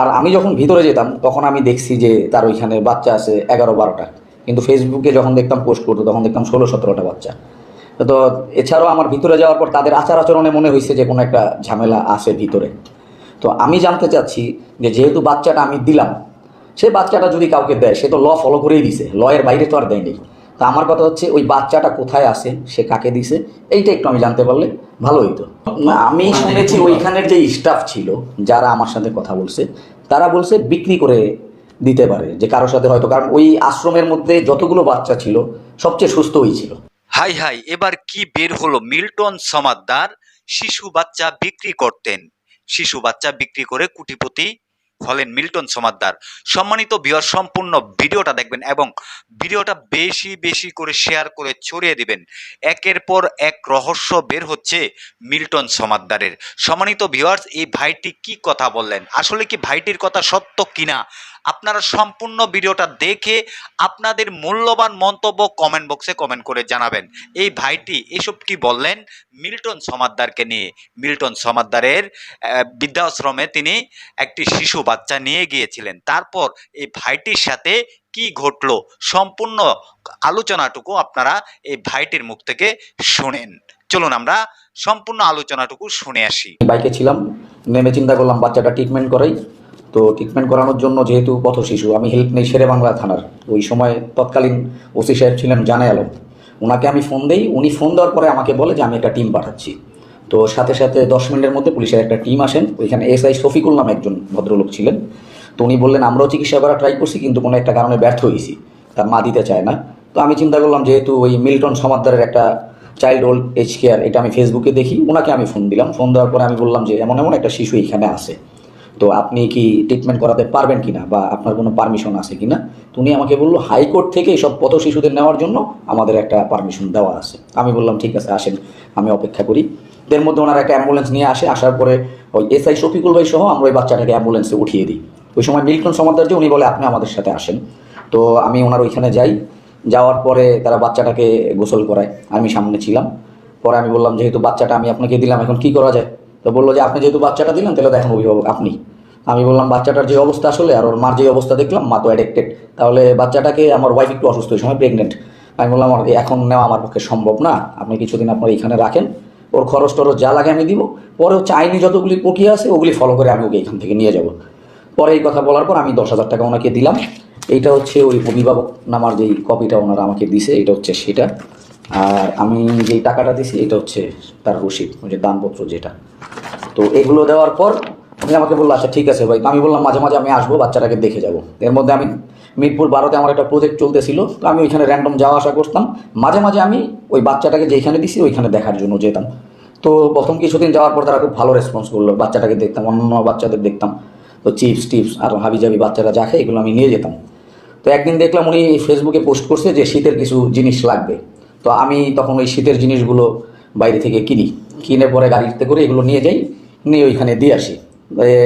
আর আমি যখন ভিতরে যেতাম, তখন আমি দেখছি যে তার ওইখানে বাচ্চা আছে এগারো বারোটা। কিন্তু ফেসবুকে যখন দেখতাম পোস্ট করতো, তখন দেখতাম ষোলো সতেরোটা বাচ্চা। তো এছাড়াও আমার ভিতরে যাওয়ার পর তাদের আচার আচরণে মনে হয়েছে যে কোনো একটা ঝামেলা আছে ভিতরে। তো আমি জানতে চাচ্ছি যে যেহেতু বাচ্চাটা আমি দিলাম, সে বাচ্চাটা যদি কাউকে দেয়, সে তো ল ফলো করেই দিছে লয়ের বাইরে তো আর দেয়নি। তো আমার কথা হচ্ছে, ওই বাচ্চাটা কোথায় আছে, সে কাকে দিছে, এইটা একটু আমি জানতে পারলে ভালো হইতো। না, আমি শুনেছি ওইখানের যে স্টাফ ছিল যারা আমার সাথে কথা বলছে তারা বলছে বিক্রি করে দিতে পারে যে কারোর সাথে হয়তো কারণ ওই আশ্রমের মধ্যে যতগুলো বাচ্চা ছিল সবচেয়ে সুস্থ ওই ছিল। হাই হাই এবার কি বের হলো? মিল্টন সমাদ্দার শিশু বাচ্চা বিক্রি করতেন। শিশু বাচ্চা বিক্রি করে কুটিপতি হলেন মিল্টন সমাদ্দার। সম্মানিত বিয়ার সম্পূর্ণ ভিডিওটা দেখবেন এবং ভিডিওটা বেশি বেশি করে শেয়ার করে ছড়িয়ে দিবেন। একের পর এক রহস্য বের হচ্ছে মিল্টন সমাদ্দারের। সম্মানিত ভিউয়ার্স, এই ভাইটি কি কথা বললেন? আসলে কি ভাইটির কথা সত্য কিনা? আপনারা সম্পূর্ণ ভিডিওটা দেখে আপনাদের মূল্যবান মন্তব্য কমেন্ট বক্সে কমেন্ট করে জানাবেন। এই ভাইটি এসব কি বললেন? মিল্টন সমাদ্দারকে নিয়ে। মিল্টন সমাদ্দারের বৃদ্ধাশ্রমে তিনি একটি শিশু বাচ্চা নিয়ে গিয়েছিলেন। তারপর এই ভাইটির সাথে কি ঘটলো? সম্পূর্ণ আলোচনাটুকু আপনারা এই ভাইটির মুখ থেকে শুনেন। চলুন আমরা সম্পূর্ণ আলোচনাটুকু শুনে আসি। বাইকে ছিলাম, নেমে চিন্তা করলাম বাচ্চাটা ট্রিটমেন্ট করাই। তো ট্রিটমেন্ট করানোর জন্য যেহেতু পথ শিশু, আমি হেল্প নেই শেরে বাংলা থানার। ওই সময় তৎকালীন ওসি সাহেব ছিলেন জানে আলম। ওনাকে আমি ফোন দেই, উনি ফোন দেওয়ার পরে আমাকে বলে যে, আমি একটা টিম পাঠাচ্ছি। তো সাথে সাথে দশ মিনিটের মধ্যে পুলিশের একটা টিম আসেন, ওইখানে এসআই শফিকুল নামে একজন ভদ্রলোক ছিলেন। তো উনি বললেন, আমরাও চিকিৎসা করা ট্রাই করছি, কিন্তু কোনো একটা কারণে ব্যর্থ হয়েছি। তার মা দিতে চায় না। তো আমি চিন্তা করলাম, যেহেতু ওই মিল্টন সমাদ্দারের একটা চাইল্ড ওল্ড এজ কেয়ার এটা আমি ফেসবুকে দেখি ওনাকে আমি ফোন দিলাম। ফোন দেওয়ার পরে আমি বললাম যে, এমন এমন একটা শিশু এখানে আছে। তো আপনি কি ট্রিটমেন্ট করাতে পারবেন কি না বা আপনার কোনো পারমিশন আছে কিনা? তো উনি আমাকে বলল হাইকোর্ট থেকে সব পথ শিশুদের নেওয়ার জন্য আমাদের একটা পারমিশন দেওয়া আছে। আমি বললাম, ঠিক আছে, আসেন, আমি অপেক্ষা করি। এর মধ্যে ওনারা একটা অ্যাম্বুলেন্স নিয়ে আসে, আসার পরে ওই এসআই শফিকুল ভাই সহ আমরা ওই বাচ্চাটাকে অ্যাম্বুলেন্সে উঠিয়ে দিই। ওই সময় মিল্টন সমাদার যে উনি বলে, আপনি আমাদের সাথে আসেন। তো আমি ওনার ওইখানে যাই, যাওয়ার পরে তারা বাচ্চাটাকে গোসল করায়। আমি সামনে ছিলাম। পরে আমি বললাম, যেহেতু বাচ্চাটা আমি আপনাকে দিলাম, এখন কি করা যায়? তো বলল যে, আপনি যেহেতু বাচ্চাটা দিলেন, তাহলে দেখেন অভিভাবক আপনি। আমি বললাম, বাচ্চাটার যে অবস্থা আসলে আর ওর মার যে অবস্থা দেখলাম, মা তো অ্যাডিক্টেড তাহলে বাচ্চাটাকে আমার ওয়াইফ একটু অসুস্থ ওই সময় প্রেগনেন্ট আমি বললাম আমার এখন নেওয়া আমার পক্ষে সম্ভব না। আপনি কিছুদিন আপনার এখানে রাখেন। ওর খরচ টরচ যা লাগে আমি দিব। পরে হচ্ছে আইনি যতগুলি প্রক্রিয়া আছে, ওগুলি ফলো করে আমি ওকে এখান থেকে নিয়ে যাব। পরে এই কথা বলার পর আমি দশ হাজার টাকা ওনাকে দিলাম। এইটা হচ্ছে ওই অভিভাবক নামার যেই কপিটা ওনারা আমাকে দিছে এটা হচ্ছে সেটা। আর আমি যেই টাকাটা দিছি এটা হচ্ছে তার রসিদ যে দানপত্র যেটা। তো এগুলো দেওয়ার পর উনি আমাকে বলল আচ্ছা ঠিক আছে ভাই। আমি বললাম, মাঝে মাঝে আমি আসব, বাচ্চাটাকে দেখে যাব। এর মধ্যে আমি মিরপুর বারোতে আমার একটা প্রজেক্ট চলতেছিল, তো আমি ওইখানে র্যান্ডম যাওয়া আসা করতাম। মাঝে মাঝে আমি ওই বাচ্চাটাকে যেখানে দিছি, ওইখানে দেখার জন্য যেতাম। তো প্রথম কিছুদিন যাওয়ার পর তারা খুব ভালো রেসপন্স করল, বাচ্চাটাকে দেখতাম অন্য বাচ্চাদের দেখতাম। তো চিপস টিপস আর হাবিজাবি বাচ্চারা যা খায়, এগুলো আমি নিয়ে যেতাম। তো একদিন দেখলাম উনি ফেসবুকে পোস্ট করছে যে শীতের কিছু জিনিস লাগবে। তো আমি তখন ওই শীতের জিনিসগুলো বাইরে থেকে কিনি। কিনে পরে গাড়িতে করে এগুলো নিয়ে যাই, নিয়ে ওইখানে দিয়ে আসি।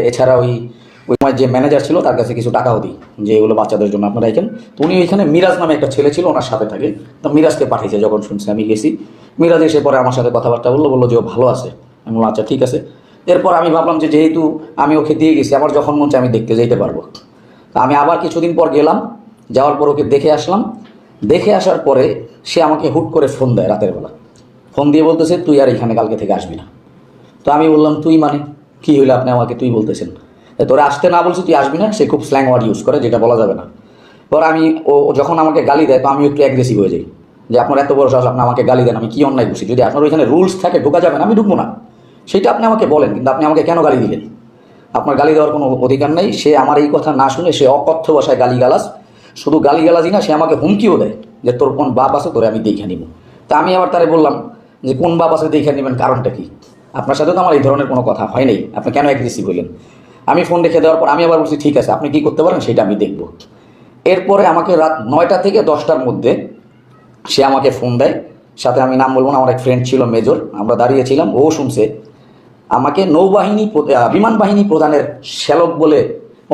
এছাড়া ওই ওই সময় যে ম্যানেজার ছিল তার কাছে কিছু টাকাও দিই, যে এগুলো বাচ্চাদের জন্য আপনারা এখানে তো উনি ওইখানে মিরাজ নামে একটা ছেলে ছিল, ওনার সাথে থাকে। তো মিরাজকে পাঠিয়েছে যখন শুনছে, আমি গেছি। মিরাজ এসে পরে আমার সাথে কথাবার্তা বলল বলল যে ও ভালো আছে। আমি বললাম আচ্ছা ঠিক আছে। এরপর আমি ভাবলাম যে যেহেতু আমি ওকে দিয়ে গেছি, আমার যখন মন আমি দেখতে যেতে পারব। তা আমি আবার কিছুদিন পর গেলাম, যাওয়ার পর ওকে দেখে আসলাম। দেখে আসার পরে সে আমাকে হুট করে ফোন দেয় রাতের বেলা। ফোন দিয়ে বলতেছে, তুই আর এখানে কালকে থেকে আসবি না। তো আমি বললাম, তুই মানে? কী হইল আপনি আমাকে তুই বলতেছেন? তোরা আসতে না বলছি, তুই আসবি না? সে খুব স্ল্যাং ওয়ার্ড ইউজ করে, যেটা বলা যাবে না। পর আমি, ও যখন আমাকে গালি দেয়, তো আমি একটু অ্যাগ্রেসিভ হয়ে যাই। যে আপনার এত বড় সাহস, আপনি আমাকে গালি দেন, আমি কি অন্যায় করছি? যদি আপনার ওইখানে রুলস থাকে, ঢোকা যাবে না, আমি ঢুকবো না। সেটা আপনি আমাকে বলেন, কিন্তু আপনি আমাকে কেন গালি দিলেন? আপনার গালি দেওয়ার কোনো অধিকার নেই, সে আমার এই কথা না শুনে সে অকথ্য ভাষায় গালি গালাস শুধু গালি গালাজই না, সে আমাকে হুমকিও দেয় যে তোর কোন বাপ আছে, তোরে আমি দেখে নিব। তা আমি আবার তারে বললাম যে, কোন বাপ আছে, দেখে নেবেন, কারণটা কি? আপনার সাথে তো আমার এই ধরনের কোনো কথা হয় নাই। আপনি কেন অ্যাগ্রেসিভ হইলেন? আমি ফোন রেখে দেওয়ার পর আমি আবার বলছি, ঠিক আছে, আপনি কি করতে পারেন সেটা আমি দেখব। এরপরে আমাকে রাত নয়টা থেকে দশটার মধ্যে সে আমাকে ফোন দেয়। সাথে আমি নাম বলব না, আমার এক ফ্রেন্ড ছিল, মেজর। আমরা দাঁড়িয়েছিলাম, ও শুনছে। আমাকে নৌবাহিনী বিমান বাহিনী প্রধানের শ্যালক বলে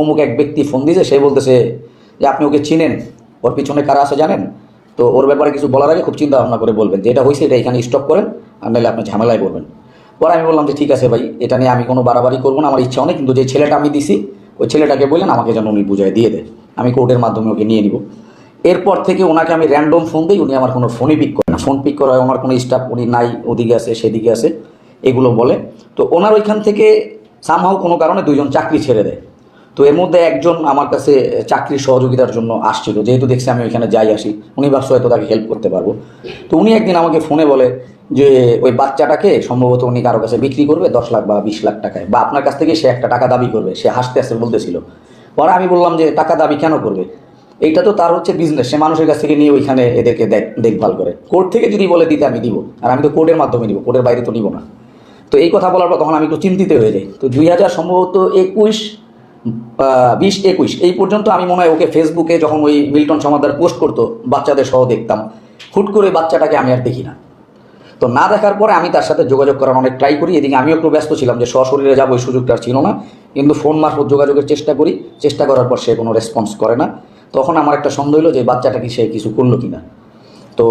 অমুক এক ব্যক্তি ফোন দিয়েছে। সে বলতেছে যে, আপনি ওকে চিনেন? ওর পিছনে কারা আছে জানেন? তো ওর ব্যাপারে কিছু বলার আগে খুব চিন্তা ভাবনা করে বলবেন যে, এটা হয়েছে এটা এখানে স্টপ করেন, আর নাহলে আপনি ঝামেলায় পড়বেন। পরে আমি বললাম যে, ঠিক আছে ভাই, এটা নিয়ে আমি কোনো বাড়াবাড়ি করব না, আমার ইচ্ছা অনেক, কিন্তু যে ছেলেটা আমি দিছি, ওই ছেলেটাকে বললেন, আমাকে যেন উনি বুঝায়, দিয়ে দেয়। আমি কোর্টের মাধ্যমে ওকে নিয়ে নিব। এরপর থেকে ওনাকে আমি র্যান্ডম ফোন দিই, উনি আমার কোনো ফোনই পিক করে না। ফোন পিক করা হয় আমার কোনো স্টাফ উনি নাই, ওদিকে আছে, সেদিকে আছে, এগুলো বলে। তো ওনার ওইখান থেকে সামহাও কোনো কারণে দুজন চাকরি ছেড়ে দেয়। তো এর মধ্যে একজন আমার কাছে চাকরির সহযোগিতার জন্য আসছিল। যেহেতু দেখছি আমি ওইখানে যাই আসি, উনি ভাবছে হয়তো তাকে হেল্প করতে পারব। তো উনি একদিন আমাকে ফোনে বলে যে, ওই বাচ্চাটাকে সম্ভবত উনি কারও কাছে বিক্রি করবে দশ লাখ বা বিশ লাখ টাকায় বা আপনার কাছ থেকে সে একটা টাকা দাবি করবে। সে হাসতে হাসতে বলতেছিল। পরে আমি বললাম যে, টাকা দাবি কেন করবে? এইটা তো তার হচ্ছে বিজনেস সে মানুষের কাছ থেকে নিয়ে ওইখানে এদেরকে দেখ- দেখভাল করে। কোর্ট থেকে যদি বলে দিতে আমি দিব, আর আমি তো কোর্টের মাধ্যমে দিব কোর্টের বাইরে তো নিব না। তো এই কথা বলার পর তখন আমি একটু চিন্তিত হয়ে যাই। তো দুই হাজার সম্ভবত একুশ বিশ একুশ। এই পর্যন্ত আমি মনে হয় ওকে ফেসবুকে যখন ওই মিল্টন সমাদার পোস্ট করতো, বাচ্চাদের সহ দেখতাম। হুট করে বাচ্চাটাকে আমি আর দেখি না। তো না দেখার পরে আমি তার সাথে যোগাযোগ করার অনেক ট্রাই করি। এদিকে আমিও একটু ব্যস্ত ছিলাম যে সশরীরে যাব ওই সুযোগটা ছিল না। কিন্তু ফোন মারফত যোগাযোগের চেষ্টা করি। চেষ্টা করার পর সে কোনো রেসপন্স করে না। তখন আমার একটা সন্দেহ হলো যে বাচ্চাটা কি সে কিছু করল কিনা। তো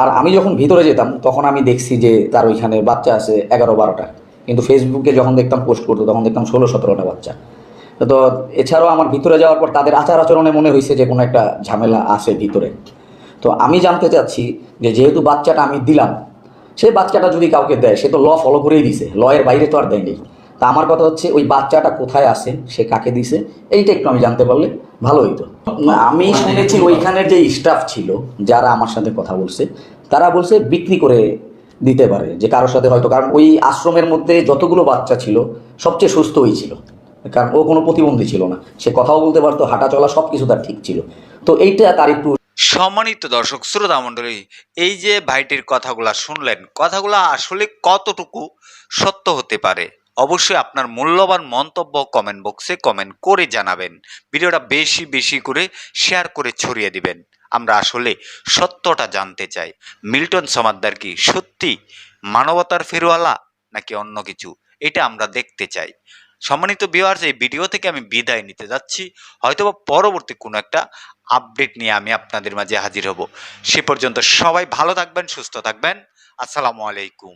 আর আমি যখন ভিতরে যেতাম, তখন আমি দেখছি যে তার ওইখানে বাচ্চা আছে এগারো বারোটা। কিন্তু ফেসবুকে যখন দেখতাম পোস্ট করতো, তখন দেখতাম ষোলো সতেরোটা বাচ্চা। তো এছাড়াও আমার ভিতরে যাওয়ার পর তাদের আচার আচরণে মনে হয়েছে যে কোনো একটা ঝামেলা আছে ভিতরে। তো আমি জানতে চাচ্ছি যে যেহেতু বাচ্চাটা আমি দিলাম, সে বাচ্চাটা যদি কাউকে দেয়, সে তো ল ফলো করেই দিছে, ল এর বাইরে তো আর দেয়নি। তা আমার কথা হচ্ছে ওই বাচ্চাটা কোথায় আছে, সে কাকে দিছে, এইটা একটু আমি জানতে পারলে ভালো হইতো। আমি শুনেছি ওইখানের যে স্টাফ ছিল, যারা আমার সাথে কথা বলছে, তারা বলছে বিক্রি করে দিতে পারে, যে কারোর সাথে হয়তো, কারণ ওই আশ্রমের মধ্যে যতগুলো বাচ্চা ছিল, সবচেয়ে সুস্থ ওই ছিল। কারণ ও কোনো প্রতিবন্ধী ছিল না। সে কথাও বলতে পারতো হাঁটা চলা সব কিছু তার ঠিক ছিল। তো এইটা তার একটু সম্মানিত দর্শক, শ্রোতা মণ্ডলী, এই যে ভাইটির কথাগুলো শুনলেন, কথাগুলো আসলে কতটুকু সত্য হতে পারে? অবশ্যই আপনার মূল্যবান মন্তব্য কমেন্ট বক্সে কমেন্ট করে জানাবেন। ভিডিওটা বেশি বেশি করে শেয়ার করে ছড়িয়ে দিবেন। আমরা আসলে সত্যটা জানতে চাই। মিল্টন সমাদ্দার কি সত্যি মানবতার ফেরওয়ালা নাকি অন্য কিছু? এটা আমরা দেখতে চাই। সম্মানিত বিওয়ার্স এই ভিডিও থেকে আমি বিদায় নিতে যাচ্ছি। হয়তোবা পরবর্তী কোনো একটা আপডেট নিয়ে আমি আপনাদের মাঝে হাজির হব। সে পর্যন্ত সবাই ভালো থাকবেন, সুস্থ থাকবেন। আসসালামু আলাইকুম।